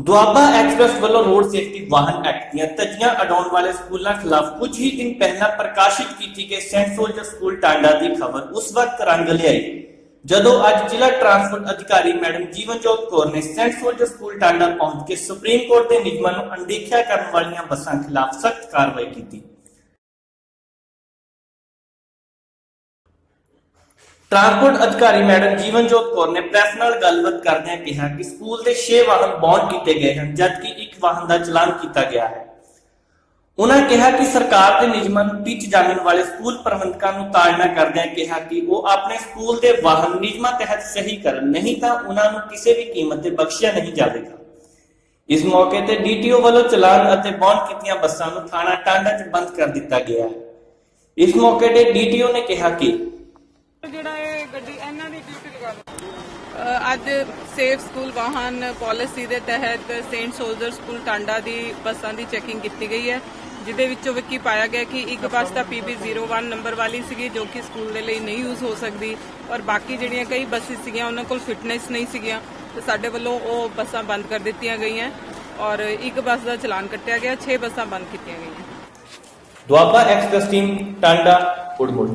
Doaba express ਵੱਲੋਂ road safety ਵਾਹਨ act ਦੀਆਂ ਧੱਜੀਆਂ ਅਡਾਉਣ ਵਾਲੇ ਸਕੂਲਾਂ ਖਿਲਾਫ ਕੁਝ ਹੀ ਦਿਨ ਪਹਿਲਾਂ ਪ੍ਰਕਾਸ਼ਿਤ ਕੀਤੀ ਗਈ ਸੈਂਟ ਸੋਲਜਰ ਸਕੂਲ ਟਾਂਡਾ ਦੀ ਖਬਰ ਉਸ ਵਕਤ ਰੰਗ ਲਿਆਈ। ਜਦੋਂ ਅੱਜ ਜ਼ਿਲ੍ਹਾ ਟਰਾਂਸਪੋਰਟ ਅਧਿਕਾਰੀ ਮੈਡਮ ਜੀਵਨਜੋਤ ਕੌਰ ਨੇ ਸੈਂਟ ਸੋਲਜਰ ਸਕੂਲ ਟਾਂਡਾ ਪਹੁੰਚ ਕੇ ਸੁਪਰੀਮ ਕੋਰਟ ਦੇ ਨਿਯਮਾਂ ਨੂੰ ਅਣਦੇਖਿਆ ਕਰਨ ਵਾਲੀਆਂ ਬੱਸਾਂ ਖਿਲਾਫ ਸਖਤ ਕਾਰਵਾਈ ਕੀਤੀ। ਟਰਾਂਸਪੋਰਟ ਅਧਿਕਾਰੀ ਮੈਡਮ ਜੀਵਨਜੋਤ ਕੌਰ ਨੇ ਪ੍ਰੈਸ ਨਾਲ ਗੱਲਬਾਤ ਕਰਦਿਆਂ ਕਿਹਾ ਕਿ ਸਕੂਲ ਦੇ 6 ਵਾਹਨ ਬੌਂਡ ਕੀਤੇ ਗਏ ਹਨ, ਜਦਕਿ ਇੱਕ ਵਾਹਨ ਦਾ ਚਲਾਨ ਕੀਤਾ ਗਿਆ ਹੈ। ਉਹਨਾਂ ਕਿਹਾ ਕਿ ਸਰਕਾਰ ਦੇ ਨਿਯਮਾਂ ਨੂੰ ਟਿੱਚ ਜਾਣਨ ਵਾਲੇ ਸਕੂਲ ਪ੍ਰਬੰਧਕਾਂ ਨੂੰ ਤਾੜਨਾ ਕਰਦਿਆਂ ਕਿਹਾ ਕਿ ਉਹ ਆਪਣੇ ਸਕੂਲ ਦੇ ਵਾਹਨ ਨਿਯਮਾਂ ਤਹਿਤ ਸਹੀ ਕਰਨ, ਨਹੀਂ ਤਾਂ ਉਹਨਾਂ ਨੂੰ ਕਿਸੇ ਵੀ ਕੀਮਤ ਤੇ ਬਖਸ਼ਿਆ ਨਹੀਂ ਜਾਵੇਗਾ। ਇਸ ਮੌਕੇ ਤੇ ਡੀਟੀਓ ਵੱਲੋਂ ਚਲਾਨ ਅਤੇ ਬੌਂਡ ਕੀਤੀਆਂ ਬੱਸਾਂ ਨੂੰ ਥਾਣਾ ਟਾਂਡਾ 'ਚ ਬੰਦ ਕਰ ਦਿੱਤਾ ਗਿਆ ਹੈ। ਇਸ ਮੌਕੇ ਤੇ ਡੀਟੀਓ ਨੇ ਕਿਹਾ ਕਿ ਜਿਹੜਾ ਗੱਡੀ, ਇਹਨਾਂ ਦੀ ਡਿਊਟੀ ਲਗਾ ਲਓ ਅੱਜ ਸੇਫ ਸਕੂਲ ਵਾਹਨ ਪਾਲਿਸੀ ਦੇ ਤਹਿਤ ਸੇਂਟ ਸੋਲਜਰ ਸਕੂਲ ਟਾਂਡਾ ਦੀ ਬੱਸਾਂ ਦੀ ਚੈਕਿੰਗ ਕੀਤੀ ਗਈ ਹੈ, ਜਿਹਦੇ ਵਿੱਚੋਂ ਵਿੱਕੀ ਪਾਇਆ ਗਿਆ ਕਿ ਇੱਕ ਬੱਸ ਤਾਂ PB01 ਨੰਬਰ ਵਾਲੀ ਸੀਗੀ, ਜੋ ਕਿ ਸਕੂਲ ਦੇ ਲਈ ਨਹੀਂ ਯੂਜ਼ ਹੋ ਸਕਦੀ ਔਰ ਬਾਕੀ ਜਿਹੜੀਆਂ ਕਈ ਬੱਸਿਸ ਸੀਗੀਆਂ, ਉਹਨਾਂ ਕੋਲ ਫਿਟਨੈਸ ਨਹੀਂ ਸੀਗੀਆਂ, ਤੇ ਸਾਡੇ ਵੱਲੋਂ ਉਹ ਬੱਸਾਂ ਬੰਦ ਕਰ ਦਿੱਤੀਆਂ ਗਈਆਂ ਔਰ ਇੱਕ ਬੱਸ ਦਾ ਚਲਾਨ ਕੱਟਿਆ ਗਿਆ 6 ਬੱਸਾਂ ਬੰਦ ਕੀਤੀਆਂ ਗਈਆਂ। Doaba express team Tanda Urmar